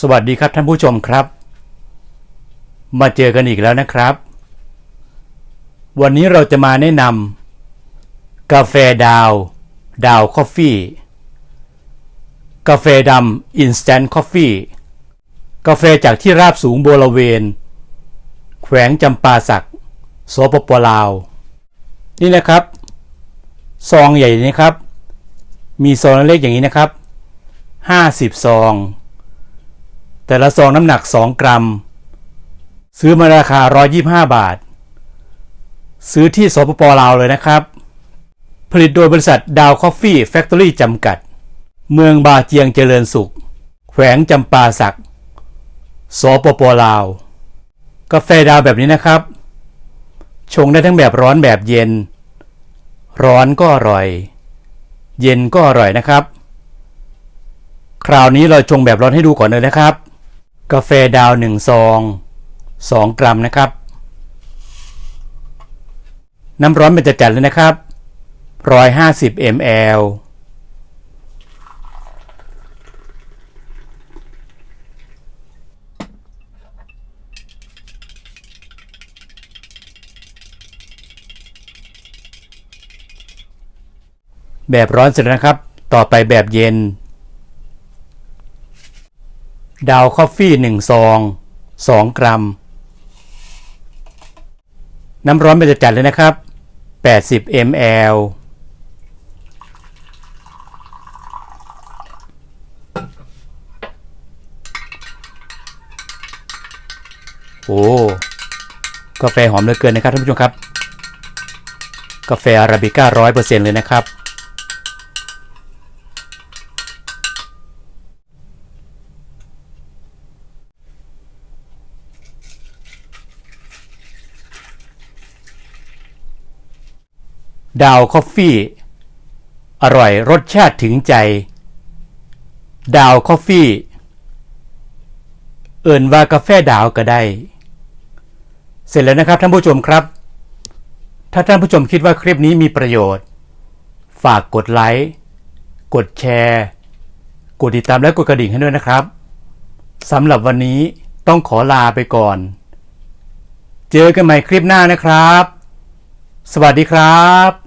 สวัสดีครับท่านผู้ชมครับ มาเจอกันอีกแล้วนะครับ วันนี้เราจะมาแนะนำกาแฟดาว ดาวคอฟฟี่ กาแฟดำอินสแตนต์คอฟฟี่กาแฟจากที่ราบสูงบริเวณ แขวงจำปาสักสปปลาว นี่แหละครับ ซองใหญ่นี้ครับ มีซองเล็กอย่างนี้นะครับ 50 ซอง แต่ละซองน้ำหนัก 2 กรัม ซื้อมาราคา 125 บาท ซื้อที่สปปลาวเลยนะครับ ผลิตโดยบริษัทดาวคอฟฟี่แฟคทอรี่จำกัด เมืองบาเจียงเจริญสุข แขวงจำปาสักสปปลาว กาแฟดาวแบบนี้นะครับ ชงได้ทั้งแบบร้อนแบบเย็น ร้อนก็อร่อย เย็นก็อร่อยนะครับ คราวนี้เราชงแบบร้อนให้ดูก่อนเลยนะครับ กาแฟดาวหนึ่งซองสองกรัมนะครับ น้ำร้อนเป็นจะจัดเลยนะครับร้อยห้าสิบ ml แบบร้อนเสร็จแล้วนะครับ ต่อไปแบบเย็น ดาวคอฟฟี่หนึ่งซองสองกรัม น้ำร้อนเป็นจัดเลยนะครับ 80 ml โอ้กาแฟหอมเหลือเกินนะครับท่านผู้ชมครับ กาแฟอาราบิก้าร้อยเปอร์เซ็นต์เลยนะครับ ดาวคอฟฟี่ อร่อยรสชาติถึงใจ ดาวคอฟฟี่ เอิ่นว่ากาแฟดาวก็ได้ เสร็จแล้วนะครับท่านผู้ชมครับ ถ้าท่านผู้ชมคิดว่าคลิปนี้มีประโยชน์ ฝากกดไลค์ กดแชร์ กดติดตามและกดกระดิ่งให้ด้วยนะครับสำหรับวันนี้ต้องขอลาไปก่อน เจอกันใหม่คลิปหน้านะครับ สวัสดีครับ